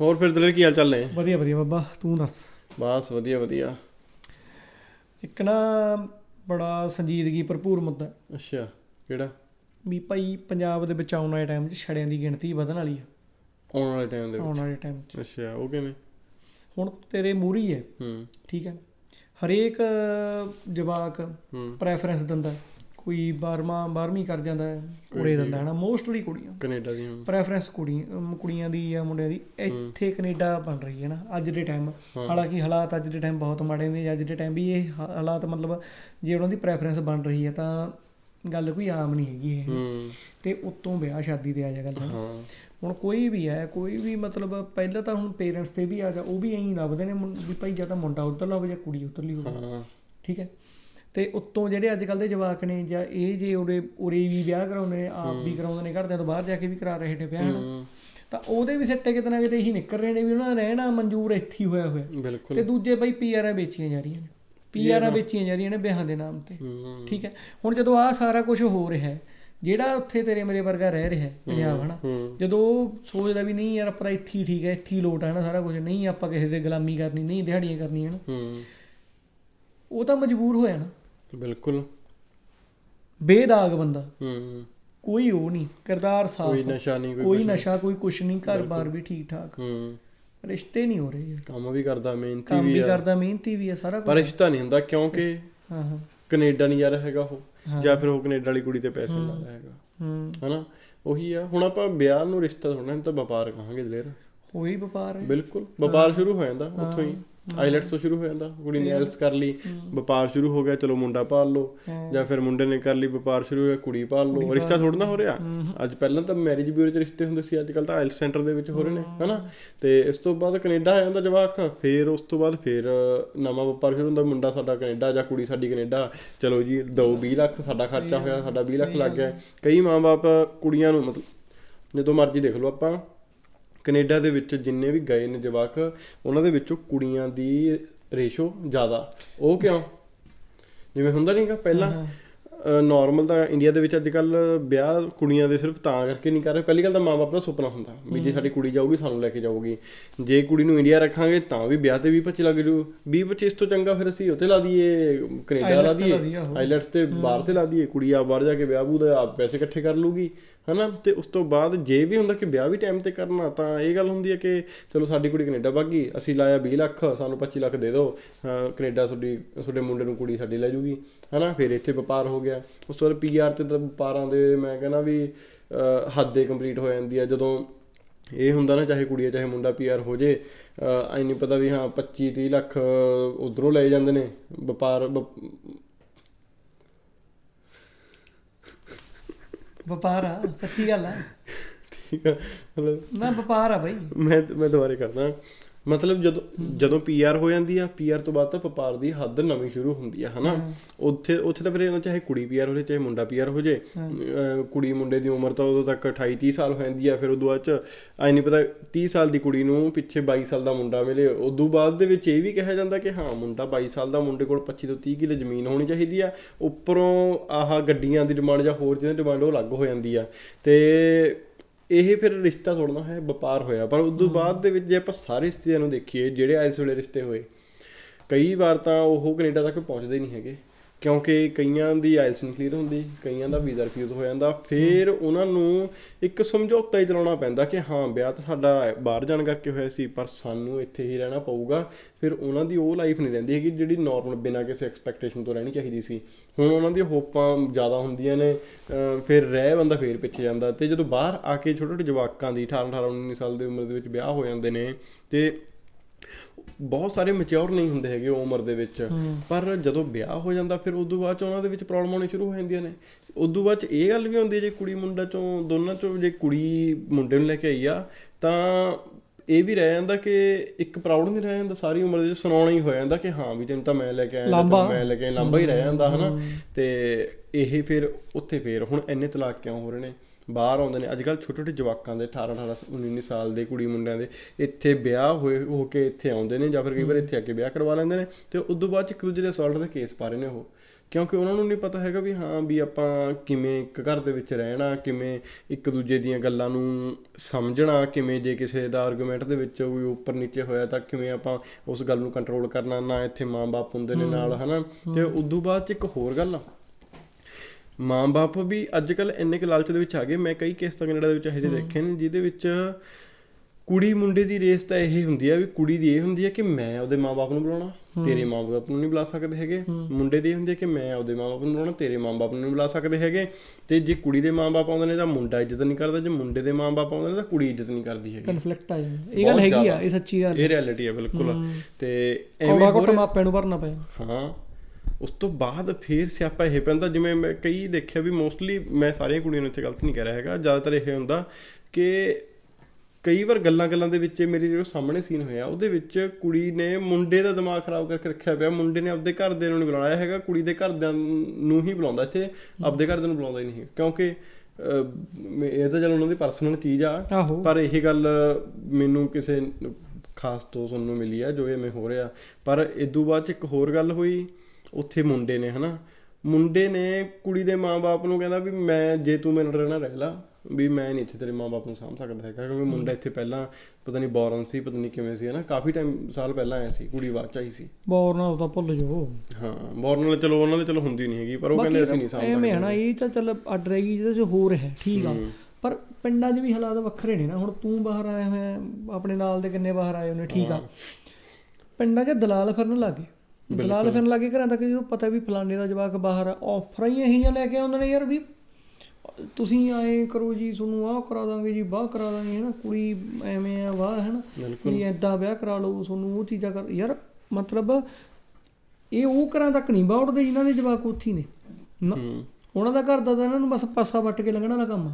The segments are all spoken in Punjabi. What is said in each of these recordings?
ਹੋਰ ਫਿਰ ਦਲੇਰ ਕੀ ਹਾਲ ਚਾਲ ਨੇ? ਵਧੀਆ ਵਧੀਆ ਬਾਬਾ ਤੂੰ ਦੱਸ? ਬਸ ਵਧੀਆ ਵਧੀਆ। ਇੱਕ ਨਾ ਬੜਾ ਸੰਜੀਦਗੀ ਭਰਪੂਰ ਮੁੱਦਾ। ਹੈ ਅੱਛਾ ਕਿਹੜਾ? ਵੀ ਭਾਈ ਪੰਜਾਬ ਦੇ ਵਿੱਚ ਆਉਣ ਵਾਲੇ ਟਾਈਮ 'ਚ ਛੜਿਆਂ ਦੀ ਗਿਣਤੀ ਵਧਣ ਵਾਲੀ ਆ। ਆਉਣ ਵਾਲੇ ਟਾਈਮ ਦੇ ਆਉਣ ਵਾਲੇ ਟਾਈਮ 'ਚ। ਵਿੱਚ ਅੱਛਾ ਉਹ ਕਿਵੇਂ? ਹੁਣ ਤੇਰੇ ਮੂਹਰੀ ਹੈ। ਹੂੰ। ਠੀਕ ਹੈ। ਹਰੇਕ ਜਵਾਕ ਹੂੰ। ਪ੍ਰੈਫਰੈਂਸ ਦਿੰਦਾ ਹੈ। ਕੋਈ 12ਵਾਂ 12ਵੀਂ ਕਰ ਜਾਂਦਾ ਹੈ ਕੁੜੇ ਦਿੰਦਾ ਹੈ ਨਾ ਮੋਸਟਲੀ ਕੁੜੀਆਂ। ਕੈਨੇਡਾ ਦੀ ਹੂੰ ਪ੍ਰੈਫਰੈਂਸ ਕੁੜੀ ਅਮ, ਕੁੜੀਆਂ ਦੀ ਜਾਂ ਮੁੰਡਿਆਂ ਦੀ ਇੱਥੇ ਕੈਨੇਡਾ ਬਣ ਰਹੀ ਹੈ ਨਾ ਅੱਜ ਦੇ ਟਾਈਮ ਹਾਲਾਂਕਿ ਹਾਲਾਤ ਅੱਜ ਦੇ ਟਾਈਮ ਬਹੁਤ ਮਾੜੇ ਨੇ ਅੱਜ ਦੇ ਟਾਈਮ ਵੀ ਇਹ ਹਾਲਾਤ ਮਤਲਬ ਜੇ ਉਹਨਾਂ ਦੀ ਪ੍ਰੈਫਰੈਂਸ ਬਣ ਰਹੀ ਹੈ ਤਾਂ ਗੱਲ ਕੋਈ ਆਮ ਨਹੀਂ ਹੈਗੀ ਇਹ। ਤੇ ਉਤੋਂ ਵਿਆਹ ਸ਼ਾਦੀ ਤੇ ਆ ਜਾ ਗੱਲ। ਹਾਂ। ਹੁਣ ਕੋਈ ਵੀ ਹੈ ਕੋਈ ਵੀ ਮਤਲਬ ਪਹਿਲਾਂ ਤਾਂ ਹੁਣ ਪੇਰੈਂਟਸ ਤੇ ਵੀ ਆ ਜਾ ਉਹ ਵੀ ਐਂ ਲੱਭਦੇ ਨੇ ਵੀ ਭਾਈ ਜਾਂ ਤਾਂ ਮੁੰਡਾ ਉੱਧਰਲਾ ਹੋਵੇ ਜਾਂ ਕੁੜੀ ਉੱਧਰਲੀ ਹੋਵੇ। ਹਾਂ। ਠੀਕ ਹੈ? ਤੇ ਉੱਤੋਂ ਜਿਹੜੇ ਅੱਜ ਕੱਲ ਦੇ ਜਵਾਕ ਨੇ ਜਾਂ ਇਹ ਜੇ ਉਰੇ ਉਰੇ ਵੀ ਵਿਆਹ ਕਰਾਉਂਦੇ ਨੇ ਆਪ ਵੀ ਕਰਾਉਂਦੇ ਨੇ ਘਰਦਿਆਂ ਤੋਂ ਬਾਹਰ ਜਾ ਕੇ ਵੀ ਕਰਾ ਰਹੇ ਨੇ ਵਿਆਹ। ਹਨਾ। ਤਾਂ ਉਹਦੇ ਵੀ ਸਿੱਟੇ ਕਿਤੇ ਨਾ ਕਿਤੇ ਇਹੀ ਨਿਕਲ ਰਹੇ ਨੇ ਵੀ ਉਹਨਾਂ ਦਾ ਰਹਿਣਾ ਮਨਜ਼ੂਰ ਇੱਥੇ ਹੋਇਆ ਹੋਇਆ। ਤੇ ਦੂਜੇ ਬਈ ਪੀਆਰਾਂ ਵੇਚੀਆਂ ਜਾ ਰਹੀਆਂ ਨੇ। ਪੀਆਰਾਂ। ਵੇਚੀਆਂ ਜਾ ਰਹੀਆਂ ਨੇ ਵਿਆਹਾਂ ਦੇ ਨਾਮ ਤੇ। ਠੀਕ ਹੈ। ਹੁਣ ਜਦੋਂ ਆਹ ਸਾਰਾ ਕੁਝ ਹੋ ਰਿਹਾ ਹੈ ਜਿਹੜਾ ਉੱਥੇ ਤੇਰੇ ਮੇਰੇ ਵਰਗਾ ਰਹਿ ਰਿਹਾ ਪੰਜਾਬ ਹਨਾ? ਜਦੋਂ ਉਹ ਸੋਚਦਾ ਵੀ ਨਹੀਂ ਯਾਰ ਆਪਣਾ ਇੱਥੇ ਹੀ ਠੀਕ ਹੈ ਇੱਥੇ ਹੀ ਲੋਟ ਹੈ ਨਾ ਸਾਰਾ ਕੁਝ ਨਹੀਂ ਆਪਾਂ ਕਿਸੇ ਦੇ ਗੁਲਾਮੀ ਕਰਨੀ ਨਹੀਂ ਦਿਹਾੜੀਆਂ ਕਰਨੀਆਂ ਨਾ ਹੂੰ। ਉਹ ਤਾਂ ਮਜਬੂਰ ਹੋਇਆ ਨਾ। ਬਿਲਕੁਲ। ਬੇਦਾਗ ਬੰਦਾ। ਹੂੰ। ਕੋਈ ਉਹ ਨਹੀਂ ਕਿਰਦਾਰ ਸਾਫ਼ ਕੋਈ ਨਸ਼ਾ ਨਹੀਂ ਕੋਈ ਨਸ਼ਾ ਕੋਈ ਕੁਛ ਨਹੀਂ ਘਰ-ਬਾਰ ਵੀ ਠੀਕ ਠਾਕ। ਹੂੰ। ਰਿਸ਼ਤੇ ਨਹੀਂ ਹੋ ਰਹੇ ਯਾਰ। ਕੰਮ ਵੀ ਕਰਦਾ ਮਿਹਨਤੀ ਕੰਮ ਵੀ ਵੀ ਆ। ਕਰਦਾ ਮਿਹਨਤੀ ਵੀ ਆ ਸਾਰਾ ਪਰ ਕੁਝ ਰਿਸ਼ਤਾ ਨਹੀਂ ਹੁੰਦਾ ਕਿਉਂਕਿ ਹਾਂ ਹਾਂ। ਕੈਨੇਡਾ ਨਹੀਂ ਜਾ ਰਿਹਾ ਹੈਗਾ ਉਹ। ਜਾਂ ਫਿਰ ਉਹ ਕੈਨੇਡਾ ਵਾਲੀ ਕੁੜੀ ਤੇ ਪੈਸੇ ਲਾ ਰਿਹਾ ਹੈਗਾ। ਹੂੰ। ਹਨਾ? ਉਹੀ ਆ। ਹੁਣ ਆਪਾਂ ਵਿਆਹ ਨੂੰ ਰਿਸ਼ਤਾ ਥੋੜਾ ਨਹੀਂ ਤਾਂ ਵਪਾਰ ਕਹਾਂਗੇ ਦਲੇਰ। ਉਹੀ ਵਪਾਰ। ਹੈ ਬਿਲਕੁਲ। ਵਪਾਰ ਸ਼ੁਰੂ ਹੋ ਜਾਂਦਾ ਉੱਥੋਂ ਹੀ। ਆਈਲੈਟਸ ਤੋਂ ਸ਼ੁਰੂ ਹੋ ਜਾਂਦਾ ਕੁੜੀ ਨੇ ਆਇਲਟਸ ਕਰ ਲਈ ਵਪਾਰ ਸ਼ੁਰੂ ਹੋ ਗਿਆ ਚਲੋ ਮੁੰਡਾ ਪਾਲ ਲਓ। ਜਾਂ ਫਿਰ ਮੁੰਡੇ ਨੇ ਕਰ ਲਈ ਵਪਾਰ ਸ਼ੁਰੂ ਹੋ ਗਿਆ ਕੁੜੀ ਪਾਲ ਲਓ ਰਿਸ਼ਤਾ ਥੋੜਾ ਨਾ ਹੋ ਰਿਹਾ। ਅੱਜ ਪਹਿਲਾਂ ਤਾਂ ਮੈਰਿਜ ਬਿਊਰੋ 'ਚ ਰਿਸ਼ਤੇ ਹੁੰਦੇ ਸੀ ਅੱਜ ਕੱਲ ਤਾਂ ਆਇਲਟਸ ਸੈਂਟਰ ਦੇ ਵਿੱਚ ਹੋ ਰਹੇ ਨੇ ਹਨਾ? ਤੇ ਇਸ ਤੋਂ ਬਾਅਦ ਕੈਨੇਡਾ ਆ ਜਾਂਦਾ ਜਵਾਕ ਫਿਰ ਉਸ ਤੋਂ ਬਾਅਦ ਫਿਰ ਨਵਾਂ ਵਪਾਰ ਸ਼ੁਰੂ ਹੁੰਦਾ ਮੁੰਡਾ ਸਾਡਾ ਕੈਨੇਡਾ ਜਾਂ ਕੁੜੀ ਸਾਡੀ ਕੈਨੇਡਾ ਚਲੋ ਜੀ ਦੋ 20 ਲੱਖ ਸਾਡਾ ਖਰਚਾ ਹੋਇਆ ਸਾਡਾ 20 ਲੱਖ ਲੱਗ ਗਿਆ। ਕਈ ਮਾਂ-ਬਾਪ ਕੁੜੀਆਂ ਨੂੰ ਮਤਲਬ ਜਦੋਂ ਮਰਜ਼ੀ ਦੇਖ ਲਓ ਆਪਾਂ ਕੈਨੇਡਾ ਦੇ ਵਿੱਚ ਜਿੰਨੇ ਵੀ ਗਏ ਨੇ ਜਵਾਕ ਉਹਨਾਂ ਦੇ ਵਿੱਚੋਂ ਕੁੜੀਆਂ ਦੀ ਰੇਸ਼ੋ ਜ਼ਿਆਦਾ। ਉਹ ਕਿਉਂ? ਜਿਵੇਂ ਹੁੰਦਾ ਨਹੀਂਗਾ ਪਹਿਲਾਂ ਨਾਰਮਲ ਤਾਂ ਇੰਡੀਆ ਦੇ ਵਿੱਚ ਅੱਜ ਕੱਲ ਵਿਆਹ ਕੁੜੀਆਂ ਦੇ ਸਿਰਫ ਤਾਂ ਕਰਕੇ ਨਹੀਂ ਕਰ ਰਹੇ। ਪਹਿਲੀ ਗੱਲ ਤਾਂ ਮਾਂ-ਬਾਪ ਦਾ ਸੁਪਨਾ ਹੁੰਦਾ ਵੀ ਜੇ ਸਾਡੀ ਕੁੜੀ ਜਾਊਗੀ ਸਾਨੂੰ ਲੈ ਕੇ ਜਾਊਗੀ। ਜੇ ਕੁੜੀ ਨੂੰ ਇੰਡੀਆ ਰੱਖਾਂਗੇ ਤਾਂ ਵੀ ਵਿਆਹ ਤੇ 20-25 ਲੱਗ ਜੂ। 20-25 ਇਸ ਤੋਂ ਚੰਗਾ ਫਿਰ ਅਸੀਂ ਉੱਥੇ ਲਾ ਦਈਏ ਕੈਨੇਡਾ ਲਾ ਦਈਏ। ਆਈਲੈਟਸ ਤੇ ਬਾਹਰ ਤੇ ਲਾ ਦਈਏ। ਕੁੜੀ ਆ ਬਾਹਰ ਜਾ ਕੇ ਵਿਆਹ ਬੂ ਦਾ ਆਪ ਪੈਸੇ ਇਕੱਠੇ ਕਰ ਲੂਗੀ ਹਨਾ? ਤੇ ਉਸ ਤੋਂ ਬਾਅਦ ਜੇ ਵੀ ਹੁੰਦਾ ਕਿ ਵਿਆਹ ਵੀ ਟਾਈਮ ਤੇ ਕਰਨਾ, ਤਾਂ ਇਹ ਗੱਲ ਹੁੰਦੀ ਹੈ ਕਿ ਚਲੋ ਸਾਡੀ ਕੁੜੀ ਕੈਨੇਡਾ ਵਗ ਗਈ, ਅਸੀਂ ਲਾਇਆ 20 ਲੱਖ, ਸਾਨੂੰ 25 ਲੱਖ ਦੇ ਦਿਓ। ਅਹ ਕੈਨੇਡਾ ਤੁਹਾਡੀ, ਤੁਹਾਡੇ ਮੁੰਡੇ ਨੂੰ ਕੁੜੀ ਸਾਡੀ ਲੈ ਜੂਗੀ, ਹਨਾ? ਫਿਰ ਇੱਥੇ ਵਪਾਰ ਹੋ ਗਿਆ। ਉਸ ਤੋਂ ਬਾਅਦ ਪੀਆਰ ਤੇ ਤਾਂ ਵਪਾਰਾਂ ਦੇ ਮੈਂ ਕਹਿੰਦਾ ਵੀ, ਅਹ, ਹੱਦ ਕੰਪਲੀਟ ਹੋ ਜਾਂਦੀ ਹੈ। ਜਦੋਂ ਇਹ ਹੁੰਦਾ ਨਾ, ਚਾਹੇ ਕੁੜੀ ਹੈ, ਚਾਹੇ ਮੁੰਡਾ ਪੀਆਰ ਹੋ ਜੇ ਐ ਨਹੀਂ ਪਤਾ ਵੀ ਹਾਂ 25 30 ਲੱਖ ਉਧਰੋਂ ਲੈ ਜਾਂਦੇ ਨੇ। ਵਪਾਰ ਵਪਾਰ ਆ ਸੱਚੀ ਗੱਲ ਆ। ਠੀਕ ਆ ਮਤਲਬ ਨਾ ਵਪਾਰ ਆ ਬਾਈ। ਮੈਂ ਮੈਂ ਦੁਬਾਰੇ ਕਰਦਾ। ਮਤਲਬ ਜਦੋਂ ਜਦੋਂ ਪੀਆਰ ਹੋ ਜਾਂਦੀ ਆ ਪੀਆਰ ਤੋਂ ਬਾਅਦ ਤਾਂ ਵਪਾਰ ਦੀ ਹੱਦ ਨਵੀਂ ਸ਼ੁਰੂ ਹੁੰਦੀ ਆ ਹਨਾ? ਉੱਥੇ ਉੱਥੇ ਤਾਂ ਫਿਰ ਚਾਹੇ ਕੁੜੀ ਪੀਆਰ ਹੋ ਜੇ ਚਾਹੇ ਮੁੰਡਾ ਪੀਆਰ ਹੋ ਜੇ ਕੁੜੀ ਮੁੰਡੇ ਦੀ ਉਮਰ ਤਾਂ ਉਦੋਂ ਤੱਕ 28 30 ਸਾਲ ਹੋ ਜਾਂਦੀ ਆ ਫਿਰ ਉਦੋਂ ਬਾਅਦ ਚ ਐ ਨਹੀਂ ਪਤਾ 30 ਸਾਲ ਦੀ ਕੁੜੀ ਨੂੰ ਪਿੱਛੇ 22 ਸਾਲ ਦਾ ਮੁੰਡਾ ਮਿਲੇ ਉਦੋਂ ਬਾਅਦ ਦੇ ਵਿੱਚ ਇਹ ਵੀ ਕਿਹਾ ਜਾਂਦਾ ਕਿ ਹਾਂ ਮੁੰਡਾ 22 ਸਾਲ ਦਾ ਮੁੰਡੇ ਕੋਲ 25 ਤੋਂ 30 ਕਿੱਲੇ ਜ਼ਮੀਨ ਹੋਣੀ ਚਾਹੀਦੀ ਆ ਉੱਪਰੋਂ ਆਹ ਗੱਡੀਆਂ ਦੀ ਡਿਮਾਂਡ ਜਾਂ ਹੋਰ ਜਿਹਦੀ ਡਿਮਾਂਡ ਉਹ ਅਲੱਗ ਹੋ ਜਾਂਦੀ ਆ। ਤੇ ਇਹ ਫਿਰ ਰਿਸ਼ਤਾ ਥੋੜ੍ਹਾ ਨਾ ਹੈ ਵਪਾਰ ਹੋਇਆ। ਪਰ ਉਸ ਤੋਂ ਬਾਅਦ ਦੇ ਵਿੱਚ ਜੇ ਆਪਾਂ ਸਾਰੇ ਰਿਸ਼ਤਿਆਂ ਨੂੰ ਦੇਖੀਏ ਜਿਹੜੇ ਆਇਲਸ ਵੇਲੇ ਰਿਸ਼ਤੇ ਹੋਏ ਕਈ ਵਾਰ ਤਾਂ ਉਹ ਕੈਨੇਡਾ ਤੱਕ ਪਹੁੰਚਦੇ ਨਹੀਂ ਹੈਗੇ। ਕਿਉਂਕਿ ਕਈਆਂ ਦੀ ਆਇਲਸ ਨਹੀਂ ਕਲੀਅਰ ਹੁੰਦੀ ਕਈਆਂ ਦਾ ਵੀਜ਼ਾ ਰਿਫਿਊਜ਼ ਹੋ ਜਾਂਦਾ। ਫਿਰ ਉਹਨਾਂ ਨੂੰ ਇੱਕ ਸਮਝੌਤਾ ਹੀ ਚਲਾਉਣਾ ਪੈਂਦਾ ਕਿ ਹਾਂ ਵਿਆਹ ਤਾਂ ਸਾਡਾ ਬਾਹਰ ਜਾਣ ਕਰਕੇ ਹੋਇਆ ਸੀ ਪਰ ਸਾਨੂੰ ਇੱਥੇ ਹੀ ਰਹਿਣਾ ਪਊਗਾ। ਫਿਰ ਉਹਨਾਂ ਦੀ ਉਹ ਲਾਈਫ ਨਹੀਂ ਰਹਿੰਦੀ ਹੈਗੀ ਜਿਹੜੀ ਨਾਰਮਲ ਬਿਨਾਂ ਕਿਸੇ ਐਕਸਪੈਕਟੇਸ਼ਨ ਤੋਂ ਰਹਿਣੀ ਚਾਹੀਦੀ ਸੀ। ਹੁਣ ਉਹਨਾਂ ਦੀਆਂ ਹੋਪਾਂ ਜ਼ਿਆਦਾ ਹੁੰਦੀਆਂ ਨੇ ਫਿਰ ਰਹਿ ਬੰਦਾ ਫੇਰ ਪਿੱਛੇ ਜਾਂਦਾ ਤੇ ਜਦੋਂ ਬਾਹਰ ਆ ਕੇ ਛੋਟੇ ਛੋਟੇ ਜਵਾਕਾਂ ਦੀ 18 18 19 ਸਾਲ ਦੀ ਉਮਰ ਦੇ ਵਿੱਚ ਵਿਆਹ ਹੋ ਜਾਂਦੇ ਨੇ ਤੇ ਬਹੁਤ ਸਾਰੇ ਮੈਚੁਰ ਨਹੀਂ ਹੁੰਦੇ ਹੈਗੇ ਉਹ ਉਮਰ ਦੇ ਵਿੱਚ। ਪਰ ਜਦੋਂ ਵਿਆਹ ਹੋ ਜਾਂਦਾ ਫਿਰ ਉਦੋਂ ਬਾਅਦ ਚ ਉਹਨਾਂ ਦੇ ਵਿੱਚ ਪ੍ਰੋਬਲਮ ਆਉਣੀ ਸ਼ੁਰੂ ਹੋ ਜਾਂਦੀਆਂ ਨੇ। ਉਦੋਂ ਬਾਅਦ ਚ ਇਹ ਗੱਲ ਵੀ ਹੁੰਦੀ ਹੈ ਜੇ ਕੁੜੀ ਮੁੰਡਾ ਚੋਂ ਦੋਨਾਂ ਚੋਂ ਜੇ ਕੁੜੀ ਮੁੰਡੇ ਨੂੰ ਲੈ ਕੇ ਆਈ ਆ ਤਾਂ ਇਹ ਵੀ ਰਹਿ ਜਾਂਦਾ ਕਿ ਇੱਕ ਪ੍ਰਾਊਡ ਨਹੀਂ ਰਹਿ ਜਾਂਦਾ ਸਾਰੀ ਉਮਰ ਦੇ ਵਿੱਚ ਸੁਣਾਉਣਾ ਹੀ ਹੋ ਜਾਂਦਾ ਕਿ ਹਾਂ ਵੀ ਤੈਨੂੰ ਤਾਂ ਮੈਂ ਲੈ ਕੇ ਆਇਆ ਲਾਂਭਾ। ਮੈਂ ਲੈ ਕੇ ਲਾਂਭਾ ਹੀ ਰਹਿ ਜਾਂਦਾ ਹਨਾ। ਤੇ ਇਹ ਫਿਰ ਉੱਥੇ ਫਿਰ ਹੁਣ ਇੰਨੇ ਤਲਾਕ ਕਿਉਂ ਹੋ ਰਹੇ ਨੇ? ਬਾਹਰ ਆਉਂਦੇ ਨੇ। ਅੱਜ ਕੱਲ ਛੋਟੇ ਛੋਟੇ ਜਵਾਕਾਂ ਦੇ 18 18 19 19 ਸਾਲ ਦੇ ਕੁੜੀ ਮੁੰਡਿਆਂ ਦੇ ਇੱਥੇ ਵਿਆਹ ਹੋਏ ਹੋ ਕੇ ਇੱਥੇ ਆਉਂਦੇ ਨੇ ਜਾਂ ਫਿਰ ਕਈ ਵਾਰ ਇੱਥੇ ਆ ਕੇ ਵਿਆਹ ਕਰਵਾ ਲੈਂਦੇ ਨੇ ਤੇ ਉਸ ਤੋਂ ਬਾਅਦ ਚ ਇੱਕ ਦੂਜੇ ਦੇ ਅਸੌਲਟ ਦੇ ਕੇਸ ਪਾ ਰਹੇ ਨੇ ਉਹ। ਕਿਉਂਕਿ ਉਹਨਾਂ ਨੂੰ ਨਹੀਂ ਪਤਾ ਹੈਗਾ ਵੀ ਹਾਂ ਵੀ ਆਪਾਂ ਕਿਵੇਂ ਇੱਕ ਘਰ ਦੇ ਵਿੱਚ ਰਹਿਣਾ ਕਿਵੇਂ ਇੱਕ ਦੂਜੇ ਦੀਆਂ ਗੱਲਾਂ ਨੂੰ ਸਮਝਣਾ ਕਿਵੇਂ ਜੇ ਕਿਸੇ ਦਾ ਆਰਗੂਮੈਂਟ ਦੇ ਵਿੱਚ ਕੋਈ ਉੱਪਰ ਨੀਚੇ ਹੋਇਆ ਤਾਂ ਕਿਵੇਂ ਆਪਾਂ ਉਸ ਗੱਲ ਨੂੰ ਕੰਟਰੋਲ ਕਰਨਾ ਨਾ ਇੱਥੇ ਮਾਂ-ਬਾਪ ਹੁੰਦੇ ਨੇ ਨਾਲ ਹਨਾ? ਤੇ ਉਦੋਂ ਬਾਅਦ ਚ ਇੱਕ ਹੋਰ ਗੱਲ ਆ। ਮਾਂ-ਬਾਪ ਵੀ ਅੱਜ ਕੱਲ ਇੰਨੇ ਕੁ ਲਾਲਚ ਦੇ ਵਿੱਚ ਆ ਗਏ। ਮੈਂ ਕਈ ਕੇਸ ਤਾਂ ਕੈਨੇਡਾ ਦੇ ਵਿੱਚ ਇਹੋ ਜਿਹੇ ਦੇਖੇ ਨੇ ਜਿਹਦੇ ਵਿੱਚ ਕੁੜੀ ਮੁੰਡੇ ਦੀ ਰੇਸ ਤਾਂ ਇਹ ਹੁੰਦੀ ਆ ਵੀ ਕੁੜੀ ਦੀ ਇਹ ਹੁੰਦੀ ਆ ਕਿ ਮੈਂ ਉਹਦੇ ਮਾਂ-ਬਾਪ ਨੂੰ ਬੁਲਾਉਣਾ ਤੇਰੇ ਮਾਂ-ਬਾਪ ਨੂੰ ਨਹੀਂ ਬੁਲਾ ਸਕਦੇ ਹੈਗੇ। ਮੁੰਡੇ ਦੀ ਹੁੰਦੀ ਆ ਕਿ ਮੈਂ ਉਹਦੇ ਮਾਂ-ਬਾਪ ਨੂੰ ਬੁਲਾਉਣਾ ਤੇਰੇ ਮਾਂ-ਬਾਪ ਨੂੰ ਨਹੀਂ ਬੁਲਾ ਸਕਦੇ ਹੈਗੇ। ਤੇ ਜੇ ਕੁੜੀ ਦੇ ਮਾਂ-ਬਾਪ ਆਉਂਦੇ ਨੇ ਤਾਂ ਮੁੰਡਾ ਇੱਜ਼ਤ ਨਹੀਂ ਕਰਦਾ ਜੇ ਮੁੰਡੇ ਦੇ ਮਾਂ-ਬਾਪ ਆਉਂਦੇ ਨੇ ਤਾਂ ਕੁੜੀ ਇੱਜ਼ਤ ਨਹੀਂ ਕਰਦੀ ਹੈਗੀ। ਕਨਫਲਿਕਟ ਆ ਜਾਂਦਾ। ਇਹ ਗੱਲ ਹੈਗੀ ਆ ਇਹ ਸੱਚੀ ਗੱਲ ਇਹ ਰਿਐਲਿਟੀ ਹੈ ਬਿਲਕੁਲ। ਤੇ ਕੌੜਾ ਘੁੱਟ ਮਾਪਿਆਂ ਨੂੰ ਭਰਨਾ ਪਿਆ ਹਾਂ। ਉਸ ਤੋਂ ਬਾਅਦ ਫੇਰ ਸਿਆਪਾ ਇਹ ਪੈਂਦਾ ਜਿਵੇਂ ਮੈਂ ਕਈ ਦੇਖਿਆ ਵੀ ਮੋਸਟਲੀ ਮੈਂ ਸਾਰੀਆਂ ਕੁੜੀਆਂ ਨੂੰ ਇੱਥੇ ਗਲਤ ਨਹੀਂ ਕਹਿ ਰਿਹਾ ਹੈਗਾ। ਜ਼ਿਆਦਾਤਰ ਇਹ ਹੁੰਦਾ ਕਿ ਕਈ ਵਾਰ ਗੱਲਾਂ ਗੱਲਾਂ ਦੇ ਵਿੱਚ ਮੇਰੇ ਜਿਹੜੇ ਸਾਹਮਣੇ ਸੀਨ ਹੋਇਆ ਉਹਦੇ ਵਿੱਚ ਕੁੜੀ ਨੇ ਮੁੰਡੇ ਦਾ ਦਿਮਾਗ ਖਰਾਬ ਕਰਕੇ ਰੱਖਿਆ ਪਿਆ। ਮੁੰਡੇ ਨੇ ਆਪਦੇ ਘਰਦਿਆਂ ਨੂੰ ਨਹੀਂ ਬੁਲਾਇਆ ਹੈਗਾ ਕੁੜੀ ਦੇ ਘਰਦਿਆਂ ਨੂੰ ਹੀ ਬੁਲਾਉਂਦਾ ਇੱਥੇ ਆਪਦੇ ਘਰਦਿਆਂ ਨੂੰ ਬੁਲਾਉਂਦਾ ਹੀ ਨਹੀਂ ਕਿਉਂਕਿ ਮ- ਇਹ ਤਾਂ ਚਲ ਉਹਨਾਂ ਦੀ ਪਰਸਨਲ ਚੀਜ਼ ਆ ਪਰ ਇਹ ਗੱਲ ਮੈਨੂੰ ਕਿਸੇ ਖਾਸ ਤੋਂ ਸੁਣਨ ਨੂੰ ਮਿਲੀ ਆ ਜੋ ਐਵੇਂ ਹੋ ਰਿਹਾ। ਪਰ ਇਦੋਂ ਬਾਅਦ ਚ ਇੱਕ ਹੋਰ ਗੱਲ ਹੋਈ ਉੱਥੇ ਮੁੰਡੇ ਨੇ ਹਨਾ। ਮੁੰਡੇ ਨੇ ਕੁੜੀ ਦੇ ਮਾਪੇ ਨੂੰ ਕਹਿੰਦਾ ਵੀ ਮੈਂ ਜੇ ਤੂੰ ਮੇਰੇ ਨਾਲ ਰਹਿਣਾ ਰਹਿ ਲਾ। ਵੀ ਮੈਂ ਨਹੀਂ ਇੱਥੇ ਤੇਰੇ ਮਾਪੇ ਨੂੰ ਸਾਂਭ ਸਕਦਾ ਹੈਗਾ ਕਿਉਂਕਿ ਮੁੰਡਾ ਇੱਥੇ ਪਹਿਲਾਂ ਪਤਾ ਨਹੀਂ ਬੋਰਨ ਸੀ ਪਤਾ ਨਹੀਂ ਕਿਵੇਂ ਸੀ ਹਨਾ। ਕਾਫੀ ਟਾਈਮ ਸਾਲ ਪਹਿਲਾਂ ਆਇਆ ਸੀ ਕੁੜੀ ਬਾਅਦ ਚ ਆਈ ਸੀ। ਬੋਰ ਨਾਲ ਤਾਂ ਭੁੱਲ ਜਾਓ। ਹਾਂ ਬੋਰਨ ਨਾਲ ਚਲੋ ਉਹਨਾਂ ਦੇ ਚਲੋ ਹੁੰਦੀ ਨਹੀਂ ਹੈਗੀ ਪਰ ਉਹ ਕਹਿੰਦੇ ਅਸੀਂ ਨਹੀਂ ਸਾਂਭ ਐਵੇਂ ਸਕਦੇ ਹਨਾ ਇਹ ਤਾਂ ਚੱਲ ਅੱਡ ਰਹੇਗੀ ਜਿਹਦੇ ਚ ਹੋਰ ਹੈ ਠੀਕ ਆ। ਪਰ ਪਿੰਡਾਂ 'ਚ ਵੀ ਹਾਲਾਤ ਵੱਖਰੇ ਨੇ ਨਾ ਹੁਣ ਤੂੰ ਬਾਹਰ ਆਇਆ ਹੋਇਆ ਆਪਣੇ ਨਾਲ ਦੇ ਕਿੰਨੇ ਬਾਹਰ ਆਏ ਹੋਣੇ ਠੀਕ ਆ। ਪਿੰਡਾਂ 'ਚ ਦਲਾਲ ਫਿਰਨ ਲੱਗੇ ਦਲਾਲ ਫਿਰਨ ਲੱਗੇ ਘਰਾਂ ਤੱਕ ਜਦੋਂ ਪਤਾ ਵੀ ਫਲਾਣੇ ਦਾ ਜਵਾਕ ਬਾਹਰ ਆ ਆਫਰਾਂ ਹੀ ਇਹੀਆਂ ਲੈ ਕੇ ਆਉਂਦੇ ਨੇ ਯਾਰ ਵੀ ਤੁਸੀਂ ਆਏ ਕਰੋ ਜੀ ਤੁਹਾਨੂੰ ਆਹ ਕਰਾ ਦਾਂਗੇ ਜੀ ਬਾਹ ਕਰਾ ਦਾਂਗੇ ਹਨਾ ਕੁੜੀ ਐਵੇਂ ਆ ਵਾਹ ਹਨਾ ਵੀ ਐਦਾਂ ਵਿਆਹ ਕਰਾ ਲਓ ਤੁਹਾਨੂੰ ਉਹ ਚੀਜ਼ਾਂ ਕਰ ਯਾਰ ਮਤਲਬ ਇਹ ਉਹ ਘਰਾਂ ਤੱਕ ਨਹੀਂ ਬਾਉੜਦੇ ਜਿਨ੍ਹਾਂ ਦੇ ਜਵਾਕ ਉੱਥੀ ਨੇ। ਉਹਨਾਂ ਦਾ ਘਰ ਦਾ ਤਾਂ ਇਹਨਾਂ ਨੂੰ ਬਸ ਪਾਸਾ ਵੱਟ ਕੇ ਲੰਘਣ ਵਾਲਾ ਕੰਮ ਆ।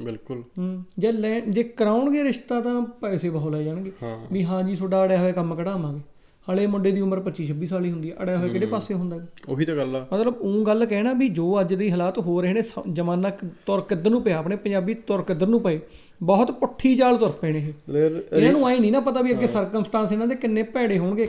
ਬਿਲਕੁਲ। ਹੂੰ ਜੇ ਲੈ ਜੇ ਕਰਾਉਣਗੇ ਰਿਸ਼ਤਾ ਤਾਂ ਪੈਸੇ ਬਹੁਤ ਲੈ ਜਾਣਗੇ। ਵੀ ਹਾਂ ਜੀ ਤੁਹਾਡਾ ਅੜਿਆ ਹੋਇਆ ਕੰਮ ਕਢਾਵਾਂਗੇ। ਹਲੇ ਮੁੰਡੇ ਦੀ ਉਮਰ 25 26 ਸਾਲ ਹੀ ਹੁੰਦੀ ਹੈ ਅੜਿਆ ਹੋਇਆ ਕਿਹੜੇ ਪਾਸੇ ਹੁੰਦਾ? ਉਹੀ ਤਾਂ ਗੱਲ ਆ। ਮਤਲਬ ਉਹ ਗੱਲ ਕਹਿਣਾ ਵੀ ਜੋ ਅੱਜ ਦੇ ਹਾਲਾਤ ਹੋ ਰਹੇ ਨੇ ਜ਼ਮਾਨਾ ਤੁਰ ਕਿੱਧਰ ਨੂੰ ਪਿਆ ਆਪਣੇ ਪੰਜਾਬੀ ਤੁਰ ਕਿੱਧਰ ਨੂੰ ਪਏ। ਬਹੁਤ ਪੁੱਠੀ ਚਾਲ ਤੁਰ ਪਏ ਨੇ ਇਹ। ਇਹਨਾਂ ਨੂੰ ਐ ਨਹੀਂ ਨਾ ਪਤਾ ਵੀ ਅੱਗੇ ਸਰਕਮਸਟੈਂਸ ਇਹਨਾਂ ਦੇ ਕਿੰਨੇ ਭੈੜੇ ਹੋਣਗੇ।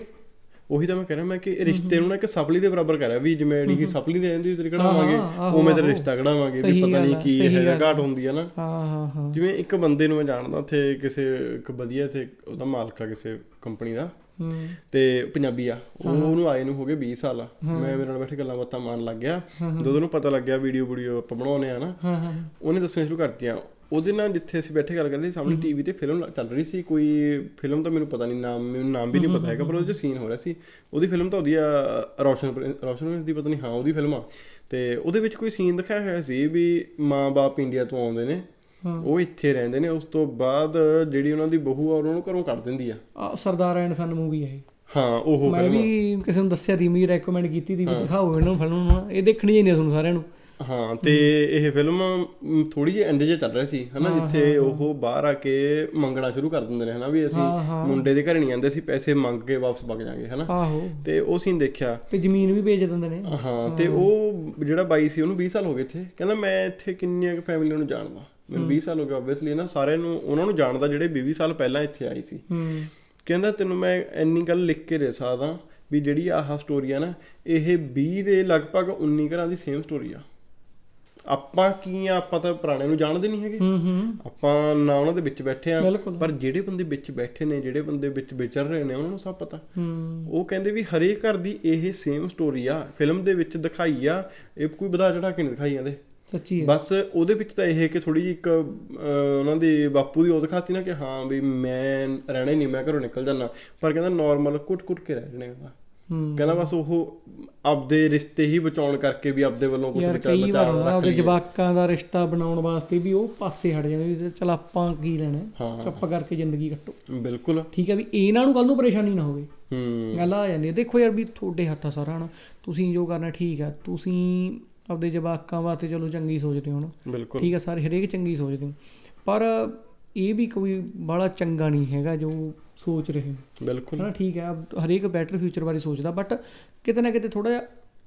ਉਹੀ ਤਾਂ ਮੈਂ ਕਹਿ ਰਿਹਾ ਮੈਂ ਕਿ ਰਿਸ਼ਤੇ ਨੂੰ ਨਾ ਇੱਕ ਸਪਲੀ ਦੇ ਬਰਾਬਰ ਕਰ ਰਿਹਾ ਵੀ ਜਿਵੇਂ ਜਿਹੜੀ ਸਪਲੀ ਦੇ ਜਾਂਦੀ ਉਤਰੀ ਹਾਂ, ਕਢਾਵਾਂਗੇ ਉਵੇਂ ਤੇ ਰਿਸ਼ਤਾ ਕਢਾਵਾਂਗੇ ਵੀ ਪਤਾ ਨਹੀਂ ਕੀ ਇਹ ਘਾਟ ਹੁੰਦੀ ਆ ਨਾ। ਹਾਂ ਹਾਂ ਹਾਂ। ਜਿਵੇਂ ਇੱਕ ਬੰਦੇ ਨੂੰ ਮੈਂ ਜਾਣਦਾ ਉੱਥੇ ਕਿਸੇ ਇੱਕ ਵਧੀਆ ਤੇ ਉਹਦਾ ਮਾਲਕ ਆ ਕਿਸੇ ਕੰਪਨੀ ਦਾ। ਹੂੰ ਤੇ ਪੰਜਾਬੀ ਆ। ਉਹ ਉਹਨੂੰ ਆਏ ਨੂੰ ਹੋ ਗਏ 20 ਸਾਲ। ਮੈਂ ਮੇਰੇ ਨਾਲ ਬੈਠੇ ਗੱਲਾਂ ਬਾਤਾਂ ਮਾਰਨ ਲੱਗ ਗਿਆ। ਜਦੋਂ ਉਹਨੂੰ ਪਤਾ ਲੱਗਿਆ ਵੀਡੀਓ ਵੀਡੀਓ ਆਪਾਂ ਬਣਾਉਨੇ ਆ ਨਾ ਉਹਨੇ ਦੱਸਣਾ ਸ਼ੁਰੂ ਕਰਤੀਆਂ। ਉਹਦੇ ਨਾਲ ਜਿੱਥੇ ਅਸੀਂ ਬੈਠੇ ਗੱਲ ਕਰ ਰਹੇ ਸੀ ਸਾਹਮਣੇ ਟੀਵੀ ਤੇ ਫਿਲਮ ਚੱਲ ਰਹੀ ਸੀ। ਕੋਈ ਫਿਲਮ ਤਾਂ ਮੈਨੂੰ ਪਤਾ ਨਹੀਂ ਨਾਮ ਮੈਨੂੰ ਨਾਮ ਵੀ ਨਹੀਂ ਪਤਾ ਹੈਗਾ ਪਰ ਉਹਦੇ ਚ ਸੀਨ ਹੋ ਰਿਹਾ ਸੀ। ਉਹਦੀ ਫਿਲਮ ਤਾਂ ਉਹਦੀ ਆ ਰੋਸ਼ਨ ਰੋਸ਼ਨ ਦੀ ਪਤਾ ਨਹੀਂ ਹਾਂ ਉਹਦੀ ਫਿਲਮ ਆ। ਤੇ ਉਹਦੇ ਵਿੱਚ ਕੋਈ ਸੀਨ ਦਿਖਾਇਆ ਹੋਇਆ ਸੀ ਵੀ ਮਾਂ-ਬਾਪ ਇੰਡੀਆ ਤੋਂ ਆਉਂਦੇ ਨੇ। ਉਹ ਇੱਥੇ ਰਹਿੰਦੇ ਨੇ ਉਸ ਤੋਂ ਬਾਅਦ ਜਿਹੜੀ ਉਹਨਾਂ ਦੀ ਬਹੂ ਆ ਉਹਨਾਂ ਨੂੰ ਘਰੋਂ ਕੱਢ ਦਿੰਦੀ ਆ। ਸਰਦਾਰ ਐਂਡ ਸਨ ਮੂਵੀ ਹੈ ਹਾਂ ਉਹ ਮੈਂ ਵੀ ਕਿਸੇ ਨੂੰ ਦੱਸਿਆ ਦੀ ਮੇਰੀ ਰეკਮੈਂਡ ਕੀਤੀ ਦੀ ਵੀ ਦਿਖਾਓ ਇਹਨਾਂ ਫਿਲਮ ਨੂੰ। ਇਹ ਦੇਖਣੀ ਚਾਹੀਦੀ ਆ ਤੁਹਾਨੂੰ ਸਾਰਿਆਂ ਨੂੰ। ਹਾਂ ਤੇ ਇਹ ਫਿਲਮ ਥੋੜੀ ਜਿਹੀ ਐਂਡ ਜੇ ਚੱਲ ਰਹੀ ਸੀ ਹਨਾ ਜਿੱਥੇ ਉਹ ਬਾਹਰ ਆ ਕੇ ਮੰਗਣਾ ਸ਼ੁਰੂ ਕਰ ਦਿੰਦੇ ਨੇ ਹਨਾ ਵੀ ਅਸੀਂ ਮੁੰਡੇ ਦੇ ਘਰ ਨਹੀਂ ਆਂਦੇ ਸੀ ਪੈਸੇ ਮੰਗ ਕੇ ਵਾਪਸ ਵਗ ਜਾਾਂਗੇ ਹਨਾ। ਆਹੋ। ਤੇ ਉਹ ਸੀਨ ਦੇਖਿਆ। ਤੇ ਜ਼ਮੀਨ ਵੀ ਵੇਚ ਦਿੰਦੇ ਨੇ। ਹਾਂ ਤੇ ਉਹ ਜਿਹੜਾ ਬਾਈ ਸੀ ਉਹਨੂੰ 20 ਸਾਲ ਹੋ ਗਏ ਇੱਥੇ। ਕਹਿੰਦਾ ਮੈਂ ਇੱਥੇ ਕਿੰਨੀਆਂ ਕੁ ਫੈਮਿਲੀ ਨੂੰ ਜਾਣਦਾ। ਮੈਨੂੰ 20 ਸਾਲ ਹੋ ਗਏ ਆਬਵੀਅਸਲੀ ਨਾ ਸਾਰਿਆਂ ਨੂੰ ਉਹਨਾਂ ਨੂੰ ਜਾਣਦਾ ਜਿਹੜੇ 20 ਸਾਲ ਪਹਿਲਾਂ ਇੱਥੇ ਆਏ ਸੀ। ਹੂੰ। ਕਹਿੰਦਾ ਤੈਨੂੰ ਮੈਂ ਇੰਨੀ ਗੱਲ ਲਿਖ ਕੇ ਦੇ ਸਕਦਾ ਵੀ ਜਿਹੜੀ ਆਹ ਸਟੋਰੀ ਆ ਨਾ ਇਹ 20 ਦੇ ਲਗਭਗ 19 ਘਰਾਂ ਦੀ ਸੇਮ ਸਟੋਰੀ ਆ। ਆਪਾਂ ਕੀ ਆ ਆਪਾਂ ਤਾਂ ਪੁਰਾਣੇ ਨੂੰ ਜਾਣਦੇ ਨਹੀਂ ਹੈਗੇ। ਹੂੰ ਹੂੰ। ਆਪਾਂ ਨਾ ਉਹਨਾਂ ਦੇ ਵਿੱਚ ਬੈਠੇ ਆ ਪਰ ਜਿਹੜੇ ਬੰਦੇ ਵਿੱਚ ਬੈਠੇ ਨੇ ਜਿਹੜੇ ਬੰਦੇ ਵਿੱਚ ਵਿਚਰ ਰਹੇ ਨੇ ਉਹਨਾਂ ਨੂੰ ਸਭ ਪਤਾ। ਹੂੰ। ਉਹ ਕਹਿੰਦੇ ਵੀ ਹਰੇਕ ਘਰ ਦੀ ਇਹ ਸੇਮ ਸਟੋਰੀ ਆ ਫਿਲਮ ਦੇ ਵਿੱਚ ਦਿਖਾਈ ਆ ਇਹ ਕੋਈ ਵਧਾ ਚੜਾ ਕੇ ਨਹੀਂ ਦਿਖਾਈ ਜਾਂਦੇ। ਸੱਚੀ ਹੈ। ਬਸ ਉਹਦੇ ਵਿੱਚ ਤਾਂ ਇਹ ਹੈ ਕਿ ਥੋੜੀ ਜਿਹੀ ਇੱਕ ਉਹਨਾਂ ਦੀ ਬਾਪੂ ਦੀ ਉਹ ਦਿਖਾਤੀ ਨਾ ਕਿ ਹਾਂ ਵੀ ਮੈਂ ਰਹਿਣਾ ਹੀ ਨਹੀਂ ਮੈਂ ਘਰੋਂ ਨਿਕਲ ਜਾਣਾ ਪਰ ਕਹਿੰਦਾ ਨਾਰਮਲ ਕੁੱਟ-ਕੁੱਟ ਕੇ ਰਹਿ ਜਣੇ ਕਹਿੰਦਾ ਹੂੰ। ਕਹਿੰਦਾ ਬਸ ਉਹ ਆਪਦੇ ਰਿਸ਼ਤੇ ਹੀ ਬਚਾਉਣ ਕਰਕੇ ਵੀ ਆਪਦੇ ਵੱਲੋਂ ਕੁਝ ਬਚਾ ਬਚਾ ਰੱਖ ਲਈਏ। ਜਵਾਕਾਂ ਦਾ ਰਿਸ਼ਤਾ ਬਣਾਉਣ ਵਾਸਤੇ ਵੀ ਉਹ ਪਾਸੇ ਹਟ ਜਾਂਦੇ ਵੀ ਚਲ ਆਪਾਂ ਕੀ ਲੈਣਾ ਚੁੱਪ ਕਰਕੇ ਜ਼ਿੰਦਗੀ ਕੱਟੋ। ਬਿਲਕੁਲ। ਠੀਕ ਹੈ ਵੀ ਇਹਨਾਂ ਨੂੰ ਕੱਲ ਨੂੰ ਪਰੇਸ਼ਾਨੀ ਨਾ ਹੋਵੇ। ਹੂੰ। ਗੱਲ ਆ ਜਾਂਦੀ ਹੈ। ਦੇਖੋ ਯਾਰ ਵੀ ਤੁਹਾਡੇ ਹੱਥ ਸਾਰਾ ਹਨਾ। ਤੁਸੀਂ ਜੋ ਕਰਨਾ ਠੀਕ ਆ ਤੁਸੀਂ ਆਪਦੇ ਜਵਾਕਾਂ ਵਾਸਤੇ ਚਲੋ ਚੰਗੀ ਸੋਚਦੇ ਹੋ ਨਾ। ਠੀਕ ਆ ਸਾਰੇ ਹਰੇਕ ਚੰਗੀ ਸੋਚਦੇ ਹੋ। ਪਰ ਇਹ ਵੀ ਕੋਈ ਬੜਾ ਚੰਗਾ ਨਹੀਂ ਹੈਗਾ ਜੋ ਸੋਚ ਰਹੇ ਹੋ। ਬਿਲਕੁਲ। ਹਨਾ ਠੀਕ ਹੈ ਹਰੇਕ ਬੈਟਰ ਫਿਊਚਰ ਬਾਰੇ ਸੋਚਦਾ ਬਟ ਕਿਤੇ ਨਾ ਕਿਤੇ ਥੋੜਾ ਜਿਹਾ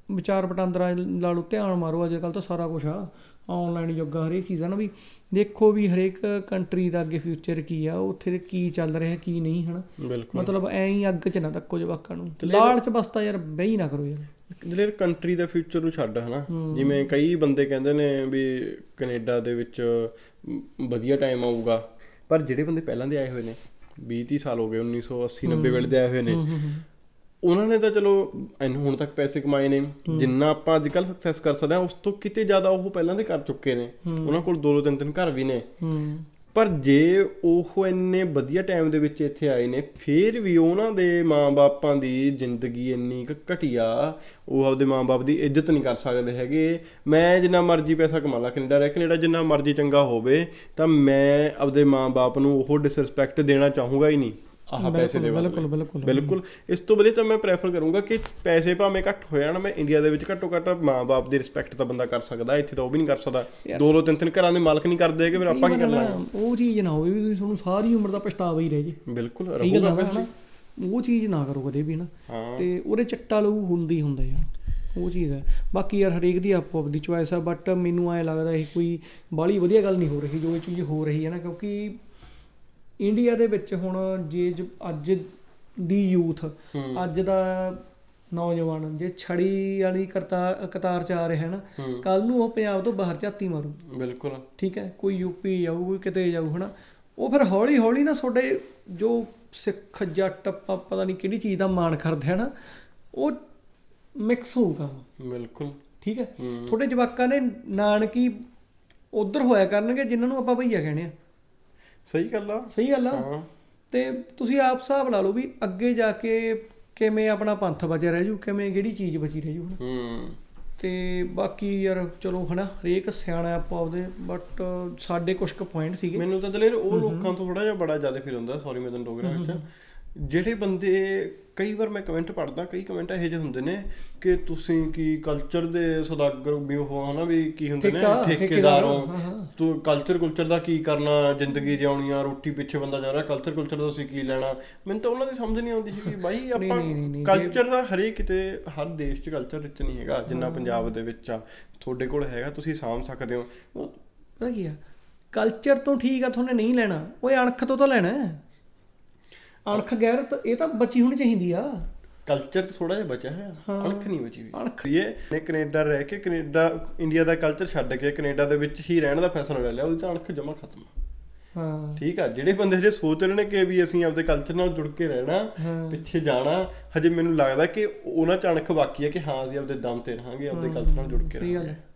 ਵਿਚਾਰ ਵਟਾਂਦਰਾ ਲਾ ਲਓ ਧਿਆਨ ਮਾਰੋ ਅੱਜ ਕੱਲ ਤਾਂ ਸਾਰਾ ਕੁਝ ਆ। ਆਨਲਾਈਨ ਯੁੱਗ ਆ ਹਰੇਕ ਚੀਜ਼ ਆ ਨਾ ਵੀ ਦੇਖੋ ਵੀ ਹਰੇਕ ਕੰਟਰੀ ਦਾ ਅੱਗੇ ਫਿਊਚਰ ਕੀ ਆ ਉੱਥੇ ਦੇ ਕੀ ਚੱਲ ਰਿਹਾ ਕੀ ਨਹੀਂ ਹਨਾ? ਮਤਲਬ ਐਂ ਹੀ ਅੱਗ 'ਚ ਨਾ ਤੱਕੋ ਜਵਾਕਾਂ ਨੂੰ। ਲਾਲਚ ਬਸਤਾ ਯਾਰ ਬਈ ਨਾ ਕਰੋ ਯਾਰ। ਜਿਹੜੇ ਕੰਟਰੀ ਦਾ ਫਿਊਚਰ ਨੂੰ ਛੱਡ ਹਨਾ? ਜਿਵੇਂ ਕਈ ਬੰਦੇ ਕਹਿੰਦੇ ਨੇ ਵੀ ਕੈਨੇਡਾ ਦੇ ਵਿੱਚ ਵਧੀਆ ਟਾਈਮ ਆਊਗਾ ਪਰ ਜਿਹੜੇ ਬੰਦੇ ਪਹਿਲਾਂ ਦੇ ਆਏ ਹੋਏ ਨੇ 20 30 ਸਾਲ ਹੋ ਗਏ 1980 90 ਵੇਲੇ ਦੇ ਆਏ ਹੋਏ ਨੇ ਉਹਨਾਂ ਨੇ ਤਾਂ ਚਲੋ ਹੁਣ ਤੱਕ ਪੈਸੇ ਕਮਾਏ ਨੇ ਜਿੰਨਾ ਆਪਾਂ ਅੱਜ ਕੱਲ ਸਕਸੈਸ ਕਰ ਸਕਦੇ ਹਾਂ ਉਸ ਤੋਂ ਕਿਤੇ ਜ਼ਿਆਦਾ ਉਹ ਪਹਿਲਾਂ ਦੇ ਕਰ ਚੁੱਕੇ ਨੇ। ਉਹਨਾਂ ਕੋਲ ਦੋ ਦੋ ਤਿੰਨ ਤਿੰਨ ਘਰ ਵੀ ਨੇ। ਪਰ ਜੇ ਉਹ ਇੰਨੇ ਵਧੀਆ ਟਾਈਮ ਦੇ ਵਿੱਚ ਇੱਥੇ ਆਏ ਨੇ ਫਿਰ ਵੀ ਉਹਨਾਂ ਦੇ ਮਾਂ-ਬਾਪਾਂ ਦੀ ਜ਼ਿੰਦਗੀ ਇੰਨੀ ਕੁ ਘਟੀਆ ਉਹ ਆਪਦੇ ਮਾਂ-ਬਾਪ ਦੀ ਇੱਜ਼ਤ ਨਹੀਂ ਕਰ ਸਕਦੇ ਹੈਗੇ। ਮੈਂ ਜਿੰਨਾ ਮਰਜ਼ੀ ਪੈਸਾ ਕਮਾ ਲਾ ਕੈਨੇਡਾ ਰਹਿ ਕੈਨੇਡਾ ਜਿੰਨਾ ਮਰਜ਼ੀ ਚੰਗਾ ਹੋਵੇ ਤਾਂ ਮੈਂ ਆਪਦੇ ਮਾਂ-ਬਾਪ ਨੂੰ ਉਹ ਡਿਸਰੈਸਪੈਕਟ ਦੇਣਾ ਚਾਹੂੰਗਾ ਹੀ ਨਹੀਂ। ਆਹ ਪੈਸੇ ਦੇ ਬਿਲਕੁਲ ਬਿਲਕੁਲ। ਬਿਲਕੁਲ। ਇਸ ਤੋਂ ਵਧੀਆ ਤਾਂ ਮੈਂ ਪ੍ਰੈਫਰ ਕਰੂੰਗਾ ਕਿ ਪੈਸੇ ਭਾਵੇਂ ਘੱਟ ਹੋ ਜਾਣ ਮੈਂ ਇੰਡੀਆ ਦੇ ਵਿੱਚ ਘੱਟੋ ਘੱਟ ਮਾਂ-ਬਾਪ ਦੀ ਰਿਸਪੈਕਟ ਤਾਂ ਬੰਦਾ ਕਰ ਸਕਦਾ ਇੱਥੇ ਤਾਂ ਉਹ ਵੀ ਨਹੀਂ ਕਰ ਸਕਦਾ। ਦੋ ਦੋ ਤਿੰਨ ਤਿੰਨ ਘਰਾਂ ਦੇ ਮਾਲਕ ਨਹੀਂ ਕਰਦੇ ਹੈਗੇ ਫਿਰ ਆਪਾਂ ਕੀ ਕਰਨਾ ਉਹ ਚੀਜ਼ ਨਾ ਹੋਵੇ ਵੀ ਤੁਸੀਂ ਤੁਹਾਨੂੰ ਸਾਰੀ ਉਮਰ ਦਾ ਪਛਤਾਵਾ ਹੀ ਰਹਿ ਜੇ। ਬਿਲਕੁਲ ਰਹੂਗਾ ਉਹ ਚੀਜ਼ ਨਾ ਕਰੋ ਕਦੇ ਵੀ ਨਾ ਤੇ ਉਹਦੇ ਚੱਟਾ ਲਊ ਹੁੰਦੀ ਹੁੰਦਾ ਯਾਰ ਉਹ ਚੀਜ਼ ਹੈ। ਬਾਕੀ ਯਾਰ ਹਰੇਕ ਦੀ ਆਪੋ ਆਪਦੀ ਚੁਆਇਸ ਆ ਬਟ ਮੈਨੂੰ ਐ ਲੱਗਦਾ ਇਹ ਕੋਈ ਬਾਹਲੀ ਵਧੀਆ ਗੱਲ ਨਹੀਂ ਹੋ ਰਹੀ ਜੋ ਇਹ ਚੀਜ਼ ਹੋ ਰਹੀ ਹੈ ਨਾ ਕਿਉਂਕਿ ਇੰਡੀਆ ਦੇ ਵਿੱਚ ਹੁਣ ਜੇ ਅੱਜ ਦੀ ਯੂਥ। ਅੱਜ ਦਾ ਨੌਜਵਾਨ ਜੇ ਛੜੀ ਵਾਲੀ ਕਰਤਾਰ ਕਤਾਰ ਚ ਆ ਰਿਹਾ ਹੈ। ਨਾ। ਕੱਲ ਨੂੰ ਉਹ ਪੰਜਾਬ ਤੋਂ ਬਾਹਰ ਝਾਤੀ ਮਾਰੂ। ਬਿਲਕੁਲ। ਠੀਕ ਹੈ? ਕੋਈ ਯੂਪੀ ਜਾਊ ਕੋਈ ਕਿਤੇ ਜਾਊ ਹਨਾ? ਉਹ ਫਿਰ ਹੌਲੀ ਹੌਲੀ ਨਾ ਤੁਹਾਡੇ ਜੋ ਸਿੱਖ ਜੱਟ ਪ- ਪਤਾ ਨਹੀਂ ਕਿਹੜੀ ਚੀਜ਼ ਦਾ ਮਾਣ ਕਰਦੇ ਹਨ ਉਹ ਮਿਕਸ ਹੋਊਗਾ। ਬਿਲਕੁਲ। ਠੀਕ ਹੈ? ਹੂੰ। ਤੁਹਾਡੇ ਜਵਾਕਾਂ ਨੇ ਨਾਨਕੀ ਉਧਰ ਹੋਇਆ ਕਰਨਗੇ ਜਿਨ੍ਹਾਂ ਨੂੰ ਆਪਾਂ ਭਈਆ ਕਹਿੰਦੇ ਆ। ਸਹੀ ਗੱਲ ਆ। ਸਹੀ ਗੱਲ ਆ। ਹਾਂ। ਤੇ ਤੁਸੀਂ ਆਪ ਹਿਸਾਬ ਲਾ ਲਓ ਵੀ ਅੱਗੇ ਜਾ ਕੇ ਕਿਵੇਂ ਆਪਣਾ ਪੰਥ ਬਚਿਆ ਰਹਿ ਜੂ ਕਿਵੇਂ ਕਿਹੜੀ ਚੀਜ਼ ਬਚੀ ਰਹਿ ਜੂ ਹਨਾ? ਹੂੰ। ਤੇ ਬਾਕੀ ਯਾਰ ਚਲੋ ਹਨਾ ਹਰੇਕ ਸਿਆਣਾ ਆਪਾਂ ਉਹਦੇ ਬਟ ਸਾਡੇ ਕੁਝ ਕੁ ਪੁਆਇੰਟ ਸੀਗੇ। ਮੈਨੂੰ ਤਾਂ ਦਲੇਰ ਉਹ ਲੋਕਾਂ ਤੋਂ ਥੋੜਾ ਜਿਹਾ ਬੜਾ ਜ਼ਿਆਦਾ ਫੀਲ ਹੁੰਦਾ ਸੌਰੀ ਮੈਂ ਤੈਨੂੰ ਟੋਕ ਰਿਹਾ ਵਿੱਚ। ਜਿਹੜੇ ਬੰਦੇ ਕਈ ਵਾਰ ਮੈਂ ਕਮੈਂਟ ਪੜਦਾ ਕਈ ਕਮੈਂਟ ਇਹੋ ਜਿਹੇ ਹੁੰਦੇ ਨੇ ਕਿ ਤੁਸੀਂ ਕੀ ਕਲਚਰ ਦੇ ਸੌਦਾਗਰ ਵੀ ਹੋ ਹਨਾ ਵੀ ਕੀ ਹੁੰਦੇ ਨੇ ਠੇਕਾ, ਠੇਕੇਦਾਰ ਹੋ। ਤੂੰ ਕਲਚਰ ਕੁਲਚਰ ਦਾ ਕੀ ਕਰਨਾ ਜ਼ਿੰਦਗੀ ਜਿਉਣੀ ਆ ਰੋਟੀ ਪਿੱਛੇ ਬੰਦਾ ਜਾ ਰਿਹਾ ਕਲਚਰ ਕੁਲਚਰ ਦਾ ਤੁਸੀਂ ਕੀ ਲੈਣਾ ਮੈਨੂੰ ਤਾਂ ਉਹਨਾਂ ਦੀ ਸਮਝ ਨਹੀਂ ਆਉਂਦੀ ਕਿ ਬਾਈ ਆਪਾਂ ਕਲਚਰ ਦਾ ਹਰੇਕ ਕਿਤੇ ਹਰ ਦੇਸ਼ 'ਚ ਕਲਚਰ ਵਿੱਚ ਨਹੀਂ ਹੈਗਾ ਜਿੰਨਾ ਪੰਜਾਬ ਦੇ ਵਿੱਚ ਆ ਤੁਹਾਡੇ ਕੋਲ ਹੈਗਾ ਤੁਸੀਂ ਸਾਂਭ ਸਕਦੇ ਹੋ ਉਹ ਪਤਾ ਕੀ ਆ ਕਲਚਰ ਤੋਂ ਠੀਕ ਆ ਤੁਹਾਨੂੰ ਨਹੀਂ ਲੈਣਾ ਓਏ ਅਣਖ ਤੋਂ ਤਾਂ ਲੈਣਾ ਹੈ। ਅਣਖ ਗੈਰਤ ਇਹ ਤਾਂ ਬਚੀ ਹੋਣੀ ਚਾਹੀਦੀ ਆ। ਕਲਚਰ ਥੋੜਾ ਜਿਹਾ ਬਚਿਆ ਹੈ। ਅਣਖ ਨਹੀਂ ਬਚੀ ਹੋਈ। ਅਣਖ। ਇਹ ਨੇ ਕੈਨੇਡਾ ਰਹਿ ਕੇ ਕੈਨੇਡਾ ਇੰਡੀਆ ਦਾ ਕਲਚਰ ਛੱਡ ਕੇ ਕੈਨੇਡਾ ਦੇ ਵਿੱਚ ਹੀ ਰਹਿਣ ਦਾ ਫੈਸਲਾ ਲੈ ਲਿਆ ਉਹਦੀ ਤਾਂ ਅਣਖ ਜਮਾ ਖਤਮ। ਹਾਂ। ਠੀਕ ਆ ਜਿਹੜੇ ਬੰਦੇ ਹਜੇ ਸੋਚ ਰਹੇ ਨੇ ਕਿ ਵੀ ਅਸੀਂ ਆਪਦੇ ਕਲਚਰ ਨਾਲ ਜੁੜ ਕੇ ਰਹਿਣਾ। ਪਿੱਛੇ ਜਾਣਾ ਹਜੇ ਮੈਨੂੰ ਲੱਗਦਾ ਕਿ ਉਹਨਾਂ ਚ ਅਣਖ ਬਾਕੀ ਹੈ ਕਿ ਹਾਂ ਅਸੀਂ ਆਪਦੇ ਦਮ ਤੇ ਰਹਾਂਗੇ ਆਪਦੇ ਕਲਚਰ ਨਾਲ ਜੁੜ ਕੇ ਸਹੀ ਗੱਲ ਰਹਾਂਗੇ। ਹੈ।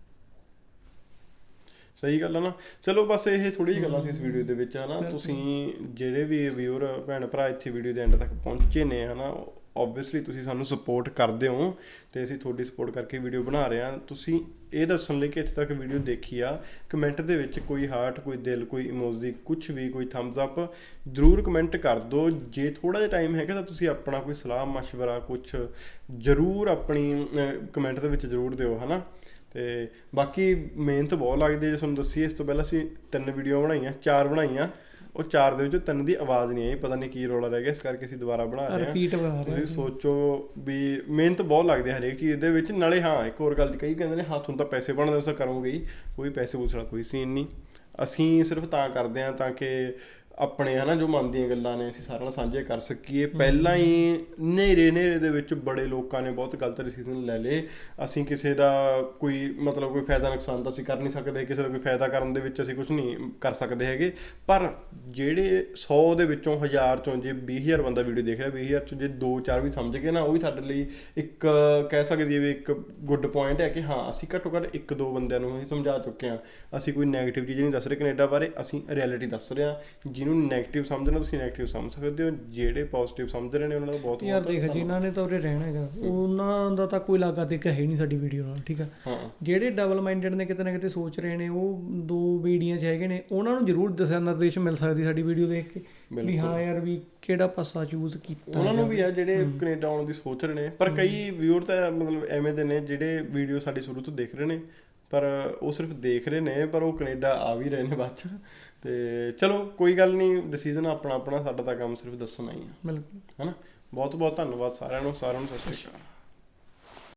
ਸਹੀ ਗੱਲ ਹੈ ਨਾ। ਚਲੋ ਬਸ ਇਹ ਥੋੜੀ ਜਿਹੀ ਗੱਲਾਂ ਸੀ ਇਸ ਵੀਡੀਓ ਦੇ ਵਿੱਚ ਹੈ ਨਾ ਤੁਸੀਂ ਜਿਹੜੇ ਵੀ ਵਿਊਅਰ ਭੈਣ ਭਰਾ ਇੱਥੇ ਵੀਡੀਓ ਦੇ ਐਂਡ ਤੱਕ ਪਹੁੰਚੇ ਨੇ ਹੈ ਨਾ ਆਬਵੀਅਸਲੀ ਤੁਸੀਂ ਸਾਨੂੰ ਸਪੋਰਟ ਕਰਦੇ ਹੋ ਤੇ ਅਸੀਂ ਤੁਹਾਡੀ ਸਪੋਰਟ ਕਰਕੇ ਵੀਡੀਓ ਬਣਾ ਰਹੇ ਹਾਂ। ਤੁਸੀਂ ਇਹ ਦੱਸਣ ਲਈ ਕਿ ਇੱਥੇ ਤੱਕ ਵੀਡੀਓ ਦੇਖੀ ਆ ਕਮੈਂਟ ਦੇ ਵਿੱਚ ਕੋਈ ਹਾਰਟ ਕੋਈ ਦਿਲ ਕੋਈ ਇਮੋਜੀ ਕੁਝ ਵੀ ਕੋਈ ਥੰਬਸ ਅਪ ਜਰੂਰ ਕਮੈਂਟ ਕਰ ਦਿਓ। ਜੇ ਥੋੜਾ ਜਿਹਾ ਟਾਈਮ ਹੈਗਾ ਤਾਂ ਤੁਸੀਂ ਆਪਣਾ ਕੋਈ ਸਲਾਹ مشਵਰਾ ਕੁਝ ਜਰੂਰ ਆਪਣੀ ਕਮੈਂਟ ਦੇ ਵਿੱਚ ਜਰੂਰ ਦਿਓ ਹਨਾ। ਤੇ ਬਾਕੀ ਮਿਹਨਤ ਬਹੁਤ ਲੱਗਦੀ ਹੈ ਜੇ ਤੁਹਾਨੂੰ ਦੱਸੀਏ ਇਸ ਤੋਂ ਪਹਿਲਾਂ ਅਸੀਂ ਤਿੰਨ ਵੀਡੀਓ ਬਣਾਈਆਂ ਚਾਰ ਬਣਾਈਆਂ। ਉਹ ਚਾਰ ਦੇ ਵਿੱਚੋਂ ਤਿੰਨ ਦੀ ਆਵਾਜ਼ ਨਹੀਂ ਆਈ ਪਤਾ ਨਹੀਂ ਕੀ ਰੋਲਾ ਰਹਿ ਗਿਆ ਇਸ ਕਰਕੇ ਅਸੀਂ ਦੁਬਾਰਾ ਬਣਾ ਰਹੇ ਹਾਂ। ਰਿਪੀਟ ਬਣਾ ਰਹੇ ਤੁਸੀਂ ਸੋਚੋ ਵੀ ਮਿਹਨਤ ਬਹੁਤ ਲੱਗਦੀ ਹੈ ਹਰੇਕ ਚੀਜ਼ ਦੇ ਵਿੱਚ। ਨਾਲੇ ਹਾਂ ਇੱਕ ਹੋਰ ਗੱਲ ਕਈ ਕਹਿੰਦੇ ਨੇ ਹੱਥ ਹੁਣ ਤਾਂ ਪੈਸੇ ਬਣਦੇ ਉਸ ਕਰੋਗੇ ਹੀ। ਕੋਈ ਪੈਸੇ ਪੂਸੇ ਵਾਲਾ ਕੋਈ ਸੀਨ ਨਹੀਂ। ਅਸੀਂ ਸਿਰਫ ਤਾਂ ਕਰਦੇ ਹਾਂ ਤਾਂ ਕਿ ਆਪਣੇ ਹਨਾ, ਜੋ ਮਨ ਦੀਆਂ ਗੱਲਾਂ ਨੇ, ਅਸੀਂ ਸਾਰਿਆਂ ਨਾਲ ਸਾਂਝੇ ਕਰ ਸਕੀਏ। ਪਹਿਲਾਂ ਹੀ ਨੇਰੇ ਨੇਰੇ ਦੇ ਵਿੱਚ ਬੜੇ ਲੋਕਾਂ ਨੇ ਬਹੁਤ ਗਲਤ ਡਿਸੀਜਨ ਲੈ ਲਏ। ਅਸੀਂ ਕਿਸੇ ਦਾ ਕੋਈ ਮਤਲਬ ਕੋਈ ਫਾਇਦਾ ਨੁਕਸਾਨ ਤਾਂ ਅਸੀਂ ਕਰ ਨਹੀਂ ਸਕਦੇ, ਕਿਸੇ ਦਾ ਕੋਈ ਫਾਇਦਾ ਕਰਨ ਦੇ ਵਿੱਚ ਅਸੀਂ ਕੁਝ ਨਹੀਂ ਕਰ ਸਕਦੇ ਹੈਗੇ। ਪਰ ਜਿਹੜੇ 100 ਦੇ ਵਿੱਚੋਂ 1000 ਚੋਂ ਜੇ 20000 ਬੰਦਾ ਵੀਡੀਓ ਦੇਖ ਰਿਹਾ 20000 ਚੋਂ ਜੇ 2-4 ਵੀ ਸਮਝ ਗਏ ਨਾ, ਉਹ ਵੀ ਸਾਡੇ ਲਈ ਇੱਕ ਕਹਿ ਸਕਦੀ ਹੈ ਵੀ ਇੱਕ ਗੁੱਡ ਪੁਆਇੰਟ ਹੈ ਕਿ ਹਾਂ, ਅਸੀਂ ਘੱਟੋ ਘੱਟ ਇੱਕ ਦੋ ਬੰਦਿਆਂ ਨੂੰ ਹੀ ਸਮਝਾ ਚੁੱਕੇ ਹਾਂ। ਅਸੀਂ ਕੋਈ ਨੈਗੇਟਿਵ ਚੀਜ਼ ਨਹੀਂ ਦੱਸ ਰਹੇ ਕੈਨੇਡਾ ਬਾਰੇ, ਅਸੀਂ ਰਿਐਲਿਟੀ ਦੱਸ ਰਹੇ ਹਾਂ। ਜਿਹਨੂੰ 네ਗੇਟਿਵ ਸਮਝਣਾ ਤੁਸੀਂ 네ਗੇਟਿਵ ਸਮਝ ਸਕਦੇ ਹੋ। ਜਿਹੜੇ ਪੋਜ਼ਿਟਿਵ ਸਮਝ ਰਹੇ ਨੇ ਉਹਨਾਂ ਦਾ ਬਹੁਤ ਯਾਰ ਦੇਖ ਜਿਨ੍ਹਾਂ ਨੇ ਤਾਂ ਉਰੇ ਰਹਿਣਾ ਹੈਗਾ। ਉਹਨਾਂ ਦਾ ਤਾਂ ਕੋਈ ਲਾਗਾ ਤੇ ਹੈ ਹੀ ਨਹੀਂ ਸਾਡੀ ਵੀਡੀਓ ਨਾਲ ਠੀਕ ਆ? ਜਿਹੜੇ ਡਬਲ ਮਾਈਂਡਡ ਨੇ ਕਿਤੇ ਨਾ ਕਿਤੇ ਸੋਚ ਰਹੇ ਨੇ ਉਹ ਦੋ ਵੀਡੀਓਆਂ 'ਚ ਹੈਗੇ ਨੇ ਉਹਨਾਂ ਨੂੰ ਜ਼ਰੂਰ ਦਿਸ਼ਾ ਨਿਰਦੇਸ਼ ਮਿਲ ਸਕਦੀ ਸਾਡੀ ਵੀਡੀਓ ਦੇਖ ਕੇ। ਵੀ ਹਾਂ ਯਾਰ ਵੀ ਕਿਹੜਾ ਪਾਸਾ ਚੂਜ਼ ਕੀਤਾ ਉਹਨਾਂ ਨੂੰ ਵੀ ਆ ਜਿਹੜੇ ਕੈਨੇਡਾ ਆਉਣ ਦੀ ਸੋਚ ਰਹੇ ਨੇ ਪਰ ਕਈ ਵਿਊਅਰ ਤਾਂ ਮਤਲਬ ਐਵੇਂ ਦੇ ਨੇ ਜਿਹੜੇ ਵੀਡੀਓ ਸਾਡੀ ਸ਼ੁਰੂ ਤੋਂ ਦੇਖ ਰਹੇ ਨੇ ਪਰ ਉਹ ਸਿਰਫ ਦੇਖ ਰਹੇ ਨੇ ਪਰ ਉਹ ਕੈਨੇਡਾ ਆ ਵੀ ਰਹੇ ਨੇ ਬਾਅਦ ਚ। ਤੇ ਚਲੋ ਕੋਈ ਗੱਲ ਨਹੀਂ ਡਿਸੀਜਨ ਆਪਣਾ ਆਪਣਾ ਸਾਡਾ ਤਾਂ ਕੰਮ ਸਿਰਫ ਦੱਸਣਾ ਹੀ ਆ। ਬਿਲਕੁਲ। ਹਨਾ? ਬਹੁਤ ਬਹੁਤ ਧੰਨਵਾਦ ਸਾਰਿਆਂ ਨੂੰ ਸਾਰਿਆਂ ਨੂੰ ਸਤਿ ਸ਼੍ਰੀ ਅਕਾਲ।